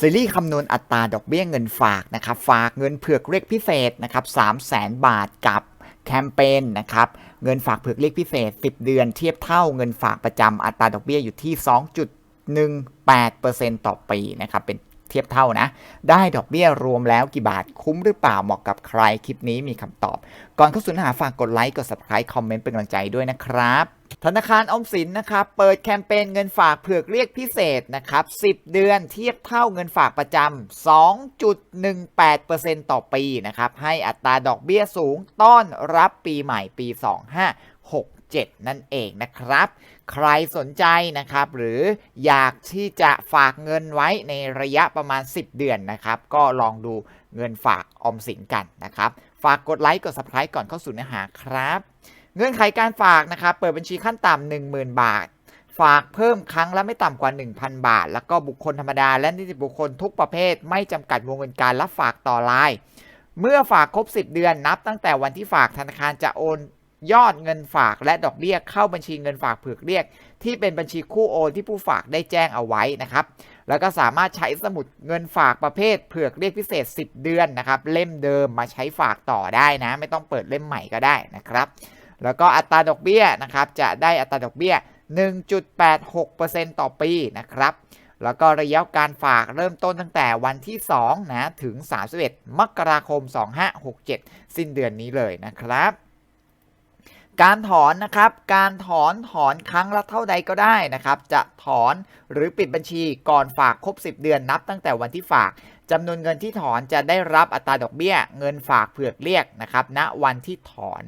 ซีรีส์คำนวณอัตราดอกเบี้ยเงินฝากนะครับฝากเงินเผือกเล็กพิเศษนะครับ3 0 0แสนบาทกับแคมเปญนะครับเงินฝากเผือกเล็กพิเศษ 10 เดือนเทียบเท่าเงินฝากประจำอัตราดอกเบี้ยอยู่ที่ 2.18%ต่อปีนะครับเป็น เทียบเท่านะ ได้ดอกเบี้ยรวมแล้วกี่บาทคุ้มหรือเปล่าเหมาะกับใครคลิปนี้มีคำตอบ ก่อนเข้าสู่เนื้อหาฝากกดไลค์กด subscribe คอมเมนต์เป็นกำลังใจด้วยนะครับธนาคารอมสินนะครับเปิดแคมเปญเงินฝากเผือกเรียกพิเศษนะครับ 10 เดือนเทียบเท่าเงินฝากประจำ 2.18%ต่อปีนะครับ ให้อัตราดอกเบี้ยสูงต้อนรับปีใหม่ปี 7 นั่นเองนะครับ ใครสนใจนะครับ หรืออยากที่จะฝากเงินไว้ในระยะประมาณ 10 เดือนนะครับ ก็ลองดูเงินฝากออมสินกันนะครับ ฝากกดไลค์กด subscribe ก่อนเข้าสู่เนื้อหาครับ เงื่อนไขการฝากนะครับ เปิดบัญชีขั้นต่ำ10,000 บาทฝากเพิ่มครั้งละไม่ต่ำกว่า 1,000 บาท แล้วก็บุคคลธรรมดาและนิติบุคคลทุกประเภท ไม่จำกัดวงเงินการรับฝากต่อราย เมื่อฝากครบ 10 เดือนนับตั้งแต่วันที่ฝากธนาคารจะโอน ยอดเงินฝากและดอกเบี้ยเข้าบัญชีเงินฝากเผือกเรียก ที่เป็นบัญชีคู่โอนที่ผู้ฝากได้แจ้งเอาไว้นะครับ แล้วก็สามารถใช้สมุดเงินฝากประเภทเผือกเรียกพิเศษ 10 เดือนนะครับเล่มเดิมมาใช้ฝากต่อได้นะ ไม่ต้องเปิดเล่มใหม่ก็ได้นะครับ แล้วก็อัตราดอกเบี้ยนะครับจะได้อัตราดอกเบี้ย 1.86%ต่อปีนะครับแล้วก็ระยะการฝากเริ่มต้นตั้งแต่วันที่ 2 นะ ถึง 31 มกราคม 2567 สิ้นเดือนนี้เลยนะครับ การถอนนะครับ การถอนถอนครั้งละเท่าใดก็ได้นะครับ จะถอนหรือปิดบัญชีก่อนฝากครบ 10 เดือนนับตั้งแต่วันที่ฝากจำนวนเงินที่ถอนจะได้รับอัตราดอกเบี้ย เงินฝากเผือกเรียกนะครับณวันที่ถอน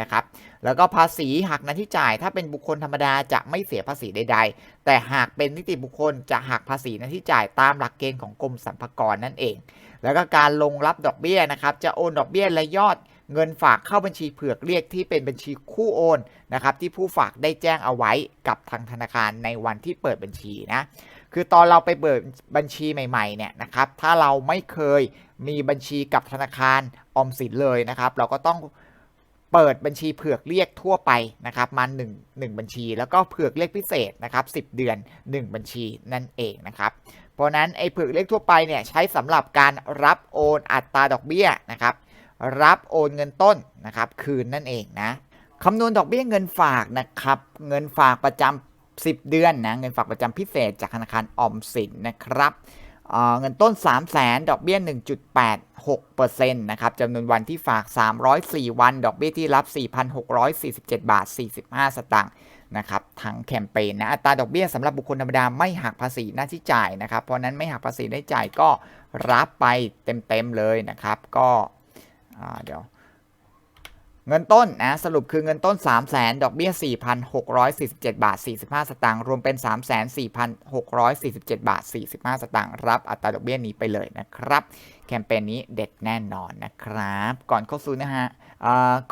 นะครับ แล้วก็ภาษีหักหน้าที่จ่าย ถ้าเป็นบุคคลธรรมดาจะไม่เสียภาษีใด ๆ แต่หากเป็นนิติบุคคลจะหักภาษีหน้าที่จ่ายตามหลักเกณฑ์ของกรมสรรพากรนั่นเอง แล้วก็การลงรับดอกเบี้ยนะครับ จะโอนดอกเบี้ยและยอด เงินฝากเข้าบัญชีเผือกเรียกที่เป็นบัญชีคู่โอนนะครับที่ผู้ฝากได้แจ้งเอาไว้กับทางธนาคารในวันที่เปิดบัญชีนะคือตอนเราไปเปิดบัญชีใหม่ๆเนี่ยนะครับถ้าเราไม่เคยมีบัญชีกับธนาคารออมสินเลยนะครับ เราก็ต้องเปิดบัญชีเผือกเรียกทั่วไปนะครับมา1 1บัญชี แล้วก็เผือกเรียกพิเศษนะครับ10 เดือน 1 บัญชีนั่นเองนะครับเพราะนั้นไอ้เผือกเรียกทั่วไปเนี่ยใช้สำหรับการรับโอนอัตราดอกเบี้ยนะครับ รับโอนเงินต้นนะครับคืนนั่นเองนะคำนวณดอกเบี้ยเงินฝากนะครับเงินฝากประจำ10 เดือนนะเงินฝากประจำพิเศษจากธนาคารออมสินนะครับเเงินต้น 3 0 0แสนดอกเบี้ย 1.86%นะครับจำนวนวันที่ฝาก 304 วัน ดอกเบี้ยที่รับ 4,647 บาท 45 สตางค์นะครับทั้งแคมเปญนะอัตราดอกเบี้ยสำหรับบุคคลธรรมดาไม่หักภาษีหน้าที่จ่ายนะครับ เพราะนั้นไม่หักภาษีได้จ่ายก็รับไปเต็มๆเลยนะครับ ก็ เดี๋ยว เงินต้นนะสรุปคือเงินต้น 3 0 0แสนดอกเบี้ย 4,647 บาท 45 สตางค์รวมเป็น 3 4 6 4 7 บาท 45 สตางค์รับอัตราดอกเบี้ยนี้ไปเลยนะครับ แคมเปญนี้เด็ดแน่นอนนะครับ ก่อนเข้าสู่นะฮะ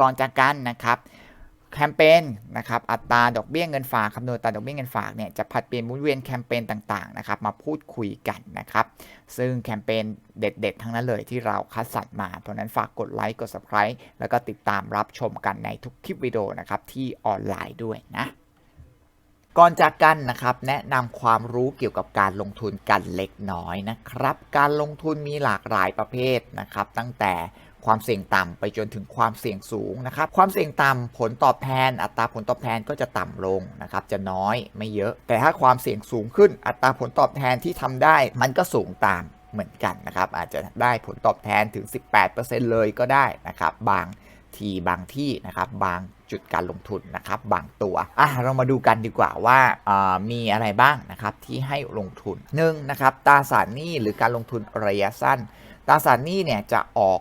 ก่อนจากกันนะครับ แคมเปญนะครับอัตราดอกเบี้ยเงินฝากคำนวณอัตราดอกเบี้ยเงินฝากเนี่ยจะผัดเปลี่ยนหมุนเวียนแคมเปญต่างๆนะครับมาพูดคุยกันนะครับซึ่งแคมเปญเด็ดๆ ทั้งนั้นเลยที่เราคัดสรรมา เพราะนั้นฝากกดไลค์กด subscribe แล้วก็ติดตามรับชมกันในทุกคลิปวิดีโอนะครับที่ออนไลน์ด้วยนะก่อนจากกันนะครับแนะนำความรู้เกี่ยวกับการลงทุนกันเล็กน้อยนะครับ การลงทุนมีหลากหลายประเภทนะครับ ตั้งแต่ ความเสี่ยงต่ำไปจนถึงความเสี่ยงสูงนะครับ ความเสี่ยงต่ำผลตอบแทน อัตราผลตอบแทนก็จะต่ำลงนะครับ จะน้อยไม่เยอะ แต่ถ้าความเสี่ยงสูงขึ้น อัตราผลตอบแทนที่ทำได้มันก็สูงตามเหมือนกันนะครับ อาจจะได้ผลตอบแทนถึง 18%เลยก็ได้นะครับ บางทีบางที่นะครับ บางจุดการลงทุนนะครับ บางตัวอะเรามาดูกันดีกว่าว่ามีอะไรบ้างนะครับที่ให้ลงทุนหนึ่งนะครับตราสารหนี้หรือการลงทุนระยะสั้นตราสารหนี้เนี่ยจะออก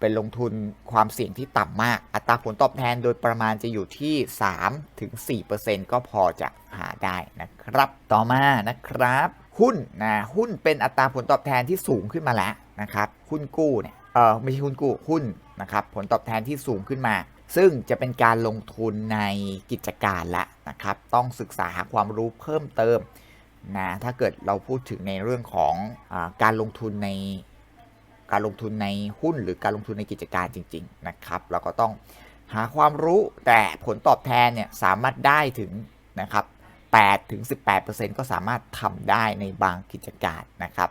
เป็นลงทุนความเสี่ยงที่ต่ำมาก อัตราผลตอบแทนโดยประมาณจะอยู่ที่ 3 ถึง 4%ก็พอจะหาได้นะครับ ต่อมานะครับ หุ้นนะหุ้นเป็นอัตราผลตอบแทนที่สูงขึ้นมาแล้วนะครับหุ้นกู้เนี่ยเออไม่ใช่หุ้นกู้หุ้นนะครับผลตอบแทนที่สูงขึ้นมา ซึ่งจะเป็นการลงทุนในกิจการละนะครับ ต้องศึกษาหาความรู้เพิ่มเติมนะถ้าเกิดเราพูดถึงในเรื่องของอการลงทุนใน การลงทุนในหุ้นหรือการลงทุนในกิจการจริง ๆ นะครับเราก็ต้องหาความรู้แต่ผลตอบแทนเนี่ยสามารถได้ถึงนะครับ8ถึง18%ก็สามารถทำได้ในบางกิจการนะครับ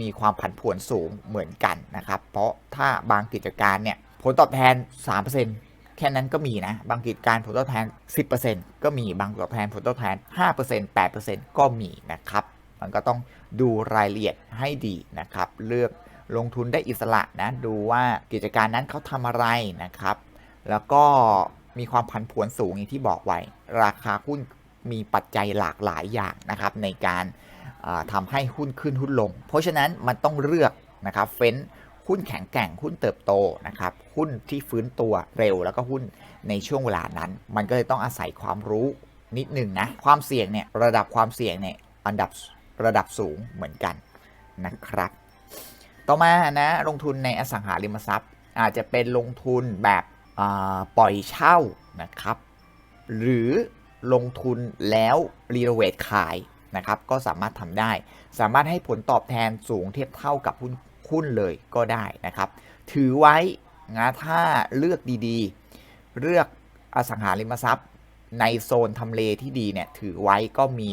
มีความผันผวนสูงเหมือนกันนะครับ เพราะถ้าบางกิจการเนี่ยผลตอบแทน 3%แค่นั้นก็มีนะ บางกิจการผลตอบแทน 10%ก็มี บางตอบแทนผลตอบแทน 5% 8%ก็มีนะครับ มันก็ต้องดูรายละเอียดให้ดีนะครับ เลือกลงทุนได้อิสระนะดูว่ากิจการนั้นเขาทำอะไรนะครับ แล้วก็มีความผันผวนสูงอย่างที่บอกไว้ ราคาหุ้นมีปัจจัยหลากหลายอย่างนะครับ ในการทำให้หุ้นขึ้นหุ้นลง เพราะฉะนั้นมันต้องเลือกนะครับเฟ้นหุ้นแข็งแกร่งหุ้นเติบโตนะครับหุ้นที่ฟื้นตัวเร็วแล้วก็หุ้นในช่วงเวลานั้น มันก็เลยต้องอาศัยความรู้นิดหนึ่งนะความเสี่ยงเนี่ยระดับความเสี่ยงเนี่ยอันดับ ระดับสูงเหมือนกันนะครับ ต่อมานะลงทุนในอสังหาริมทรัพย์ อาจจะเป็นลงทุนแบบปล่อยเช่านะครับ หรือลงทุนแล้วรีโนเวทขายนะครับก็สามารถทำได้ สามารถให้ผลตอบแทนสูงเทียบเท่ากับหุ้นหุ้นเลยก็ได้นะครับ ถือไว้นะถ้าเลือกดีๆ เลือกอสังหาริมทรัพย์ ในโซนทำเลที่ดีเนี่ยถือไว้ก็มี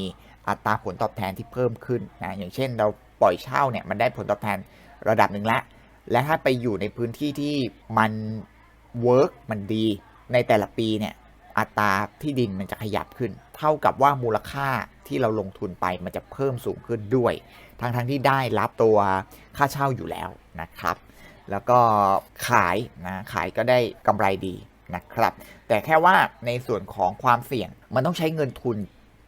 อัตราผลตอบแทนที่เพิ่มขึ้นนะอย่างเช่นเราปล่อยเช่าเนี่ยมันได้ผลตอบแทนระดับหนึ่งละ และถ้าไปอยู่ในพื้นที่ที่มันเวิร์กมันดีในแต่ละปีเนี่ยอัตราที่ดินมันจะขยับขึ้น เท่ากับว่ามูลค่าที่เราลงทุนไปมันจะเพิ่มสูงขึ้นด้วย ทั้งทั้งๆที่ได้รับตัวค่าเช่าอยู่แล้วนะครับ แล้วก็ขายนะขายก็ได้กำไรดีนะครับ แต่แค่ว่าในส่วนของความเสี่ยงมันต้องใช้เงินทุน